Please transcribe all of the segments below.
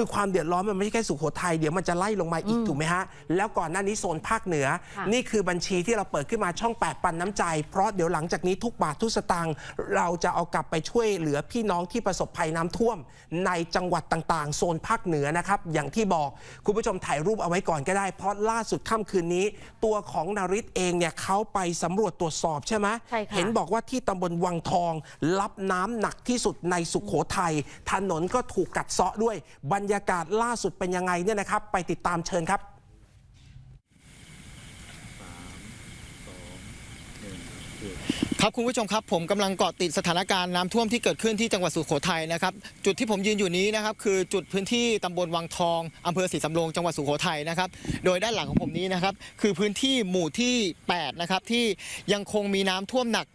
คือความเดือดร้อนมันไม่ใช่แค่สุโขทัยเดี๋ยวมันจะไล่ลงมาอีกถูกไหมฮะแล้วก่อนหน้านี้โซนภาคเหนือค่ะนี่คือบัญชีที่เราเปิดขึ้นมาช่อง 8 ปันน้ำใจ เพราะเดี๋ยวหลังจากนี้ทุกบาททุกสตางค์เราจะเอากลับไปช่วยเหลือพี่น้องที่ประสบภัยน้ำท่วม ในจังหวัดต่างๆ โซนภาคเหนือนะครับอย่างที่บอกคุณผู้ชมถ่ายรูปเอาไว้ก่อนก็ได้ เพราะล่าสุดค่ำคืนนี้ ตัวของนาริศเองเนี่ยเขาไปสำรวจตรวจสอบใช่ไหมใช่ค่ะเห็นบอกว่าที่ตำบลวังทอง รับน้ำหนักที่สุดในสุขโขทัยถนนก็ถูกกัดเซาะด้วยบรรยากาศล่าสุดเป็นยังไงเนี่ยนะครับ ไปติดตามเชิญครับครับคุณผู้ชมครับผมกำลังเกาะติดสถานการณ์น้ำท่วมที่เกิดขึ้นที่จังหวัดสุโขทัยนะครับจุดที่ผมยืนอยู่นี้นะครับคือจุดพื้นที่ตำบลวังทองอำเภอศรีสำโรงจังหวัดสุโขทัยนะครับโดยด้านหลังของผมนี้นะครับคือพื้นที่หมู่ที่8นะครับที่ยังคงมีน้ำท่วมหนัก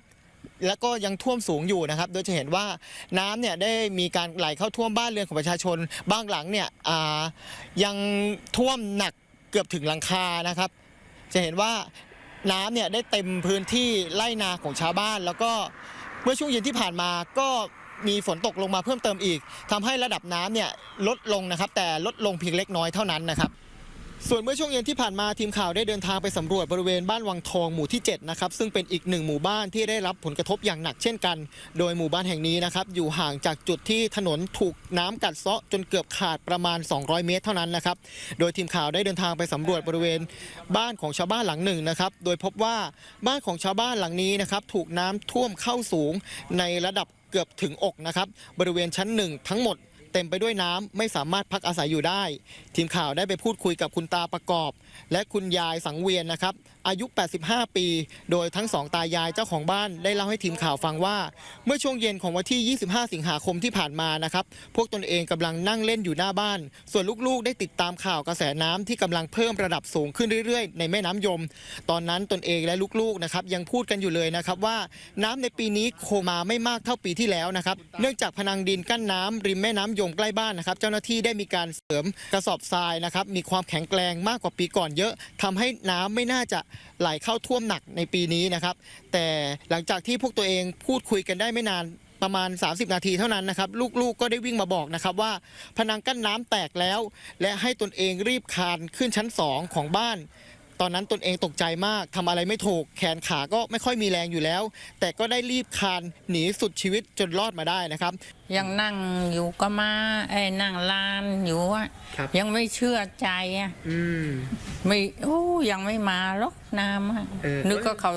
และก็ยังท่วมสูงอยู่นะครับ โดยจะเห็นว่าน้ำเนี่ยได้มีการไหลเข้าท่วมบ้านเรือนของประชาชนบางหลังเนี่ยยังท่วมหนักเกือบถึงหลังคานะครับ จะเห็นว่าน้ำเนี่ยได้เต็มพื้นที่ไร่นาของชาวบ้าน แล้วก็เมื่อช่วงเย็นที่ผ่านมาก็มีฝนตกลงมาเพิ่มเติมอีกทำให้ระดับน้ำเนี่ยลดลงนะครับ แต่ลดลงเพียงเล็กน้อยเท่านั้นนะครับ ส่วนเมื่อช่วงเย็นที่ผ่านมาทีมข่าวได้เดินทางไปสำรวจบริเวณบ้านวังทองหมู่ที่7นะครับซึ่งเป็นอีกหนึ่งหมู่บ้านที่ได้รับผลกระทบอย่างหนักเช่นกัน โดยหมู่บ้านแห่งนี้นะครับอยู่ห่างจากจุดที่ถนนถูกน้ำกัดเซาะจนเกือบขาดประมาณ 200 เมตรเท่านั้นนะครับโดยทีมข่าวได้เดินทางไปสำรวจบริเวณบ้านของชาวบ้านหลังหนึ่งนะครับโดยพบว่าบ้านของชาวบ้านหลังนี้นะครับถูกน้ำท่วมเข้าสูงในระดับเกือบถึงอกนะครับบริเวณชั้นหนึ่งทั้งหมด เต็มไปด้วยน้ำไม่สามารถพักอาศัยอยู่ได้ทีมข่าวได้ไปพูดคุยกับคุณตาประกอบ และคุณยายสังเวียนนะครับอายุ 85 ปี โดยทั้งสองตายายเจ้าของบ้านได้เล่าให้ทีมข่าวฟังว่า เมื่อช่วงเย็นของวันที่ 25 สิงหาคมที่ผ่านมานะครับพวกตนเองกำลังนั่งเล่นอยู่หน้าบ้าน ส่วนลูกๆ ได้ติดตามข่าวกระแสน้ำที่กำลังเพิ่มระดับสูงขึ้นเรื่อยๆ ในแม่น้ำยม ตอนนั้นตนเองและลูกๆนะครับยังพูดกันอยู่เลยนะครับว่าน้ำในปีนี้โคงมาไม่มากเท่าปีที่แล้วนะครับเนื่องจากพนังดินกั้นน้ำริมแม่น้ำยมใกล้บ้านนะครับเจ้าหน้าที่ได้มีการเสริมกระสอบทรายนะครับมีความแข็งแกร่งมากกว่าปีก่อนเยอะทำให้น้ำไม่น่าจะไหลเข้าท่วมหนักในปีนี้นะครับ แต่หลังจากที่พวกตัวเองพูดคุยกันได้ไม่นานประมาณ 30 นาทีเท่านั้นนะครับ ลูกๆก็ได้วิ่งมาบอกนะครับว่า พนังกั้นน้ำแตกแล้ว และให้ตนเองรีบคานขึ้นชั้น 2 ของบ้าน ตอนนั้นตนเองตกใจมากทำอะไรไม่ถูก แขนขาก็ไม่ค่อยมีแรงอยู่แล้ว แต่ก็ได้รีบคานหนีสุดชีวิตจนรอดมาได้นะครับ ยังนั่งอยู่ก็มาไอ้นั่งลานอยู่อะครับยังไม่เชื่อใจอะอืมไม่โอ้ยังไม่มาหรอกน้ำอะเออนึกก็เขา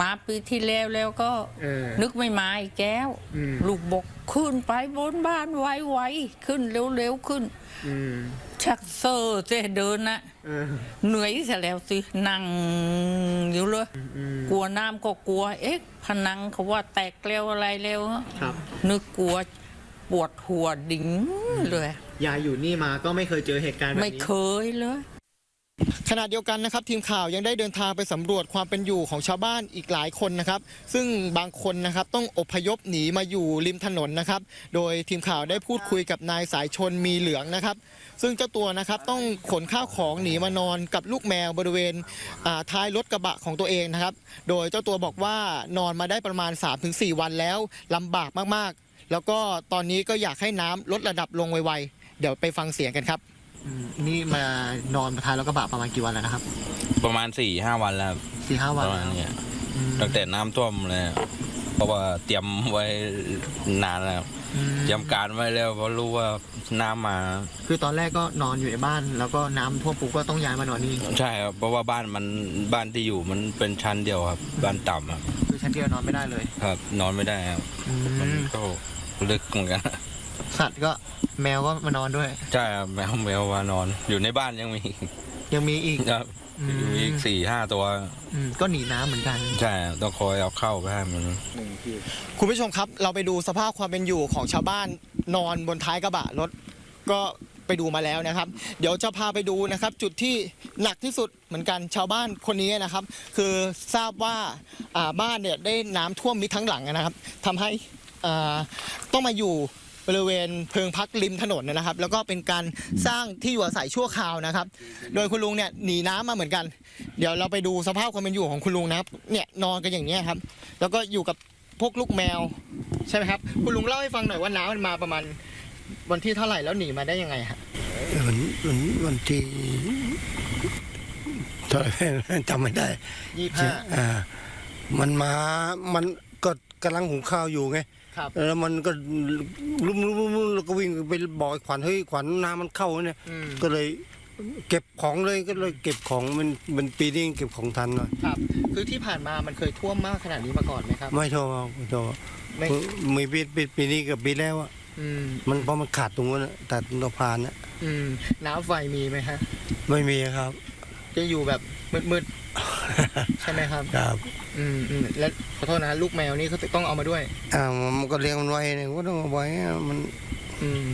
มาปีที่แล้วแล้วก็เออนึกไม่มาอีกแก้วอืมลูกบอกขึ้นไปบนบ้านไวๆขึ้นเร็วๆขึ้นอืม ชักเซอร์เจเดินนะเออเหนื่อยเสียแล้วสินั่งอยู่เลยอืมกลัวน้ำก็กลัว เอ๊ะพนังเขาว่าแตกเร็วอะไรเร็วครับนึกกลัวปวดหัวดิ่งเลยยายอยู่นี่มาก็ไม่เคยเจอเหตุการณ์แบบไม่นี้เคยเลย ขณะเดียวกันนะครับทีมข่าวยังได้เดินทางไปสำรวจความเป็นอยู่ของชาวบ้านอีกหลายคนนะครับ ซึ่งบางคนนะครับต้องอพยพหนีมาอยู่ริมถนนนะครับ โดยทีมข่าวได้พูดคุยกับนายสายชนมีเหลืองนะครับ ซึ่งเจ้าตัวนะครับต้องขนข้าวของหนีมานอนกับลูกแมวบริเวณท้ายรถกระบะของตัวเองนะครับ โดยเจ้าตัวบอกว่านอนมาได้ประมาณ 3-4 วันแล้วลำบากมากๆ แล้วก็ตอนนี้ก็อยากให้น้ำลดระดับลงไวๆเดี๋ยวไปฟังเสียงกันครับ นี่มานอนท้ายรถกระบะประมาณกี่วันแล้วนะครับประมาณสี่ห้าวันแล้วครับสี่ห้าปวันระมาณเนี้ยตั้งแต่น้ำท่วมเลยครับเพราะว่าเตรียมไว้นานแล้วครับเตรียมการไว้แล้วเพราะรู้ว่าน้ำมาคือตอนแรกก็นอนอยู่ในบ้าน แล้วก็น้ำท่วมปุ๊บก็ต้องย้ายมานอนนี่ใช่ครับเพราะว่าบ้านมันบ้านที่อยู่มันเป็นชั้นเดียวครับ บ้านต่ำครับคือชั้นเดียวนอนไม่ได้เลยครับ นอนไม่ได้ครับมันก็ลึกเหมือนกัน สัตว์ก็แมวก็มานอนด้วย ใช่ครับแมวแมววานอน อยู่ในบ้านยังมียังมีอีกครับอืมมีอีกสี่ห้าตัว อืมก็หนีน้ำเหมือนกัน ใช่ครับต้องคอยเอาเข้าไปให้มัน คุณผู้ชมครับ เราไปดูสภาพความเป็นอยู่ของชาวบ้านนอนบนท้ายกระบะรถก็ไปดูมาแล้วนะครับ เดี๋ยวจะพาไปดูนะครับ จุดที่หนักที่สุดเหมือนกันชาวบ้านคนนี้นะครับ คือทราบว่าอ่าบ้านเนี่ยได้น้ำท่วมมิดทั้งหลังนะครับทำให้อ่าต้องมาอยู่ บริเวณเพิงพักริมถนนนะครับ แล้วก็เป็นการสร้างที่อยู่อาศัยชั่วคราวนะครับ โดยคุณลุงเนี่ยหนีน้ำมาเหมือนกัน เดี๋ยวเราไปดูสภาพความเป็นอยู่ของคุณลุงนะครับเนี่ยนอนกันอย่างนี้ยครับ แล้วก็อยู่กับพวกลูกแมวใช่ไหมครับ คุณลุงเล่าให้ฟังหน่อยว่าน้ำมันมาประมาณวันที่เท่าไหร่แล้วหนีมาได้ยังไงฮะวันวันวันที่เท่าไหร่จำไม่ได้ยี่ห้าอ่ามันมามัน ก็กำลังหุงข้าวอยู่ไงครับแล้วมันก็ลุ้มลุ้มลุ้มลุ้มแล้วก็วิ่งไปบอกไอ้ขวัญเฮ้ยขวัญน้ำมันเข้าเนี่ย อืมก็เลยเก็บของเลยก็เลยเก็บของมันมันปีนี้เก็บของทันหน่อยครับ คือที่ผ่านมามันเคยท่วมมากขนาดนี้มาก่อนไหมครับ ไม่โทรมาไม่โทรมาไม่ มีปีปีปีนี้กับปีแล้วอะอืมมันเพราะมันขาดตรงนั้นอะตัดสะพานอะอืมน้ำไฟมีไหมฮะ ไม่มีครับ จะอยู่แบบมืดๆ ใช่ไหมครับ ครับอืมอืมและขอโทษนะลูกแมวนี่เขาต้องเอามาด้วย อ่ามันก็เลี้ยงมันไว้เนี่ยก็ต้องเอาไว้อะมันอืม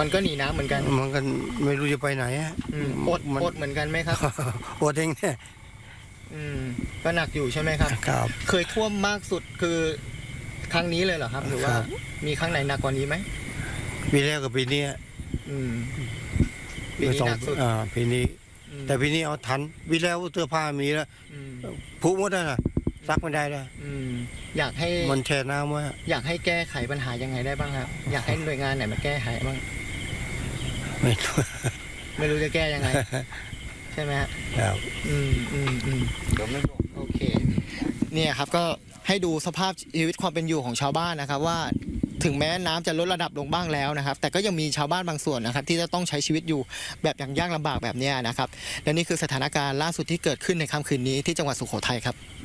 มันก็หนีน้ำเหมือนกันมันก็ไม่รู้จะไปไหนอะอืมอดมันอดเหมือนกันไหมครับ อดเองเนี่ยอืมก็หนักอยู่ใช่ไหมครับ ครับ เคยท่วมมากสุดคือครั้งนี้เลยเหรอครับ หรือว่า ครับ มีครั้งไหนหนักกว่านี้ไหมปีแล้วกับปีเนี้ยอืมปีนี้สองหนักสุดอ่าปีนี้อืม แต่ปีนี้เอาทันปีแล้วเสื้อผ้ามีแล้วอืมผุหมดแล้วนะซักไม่ได้แล้วอืมอยากให้มันแช่น้ำไว้อะอยากให้แก้ไขปัญหายังไงได้บ้างครับ อยากให้หน่วยงานไหนมาแก้ไขบ้างไม่รู้ไม่รู้จะแก้ยังไง ใช่ไหมฮะครับอืมอืมอืมโอเค เนี่ยครับก็ให้ดูสภาพชีวิตความเป็นอยู่ของชาวบ้านนะครับว่า ถึงแม้น้ำจะลดระดับลงบ้างแล้วนะครับ แต่ก็ยังมีชาวบ้านบางส่วนนะครับ ที่จะต้องใช้ชีวิตอยู่แบบอย่างยากลำบากแบบนี้นะครับและนี่คือสถานการณ์ล่าสุดที่เกิดขึ้นในค่ำคืนนี้ที่จังหวัดสุโขทัยครับ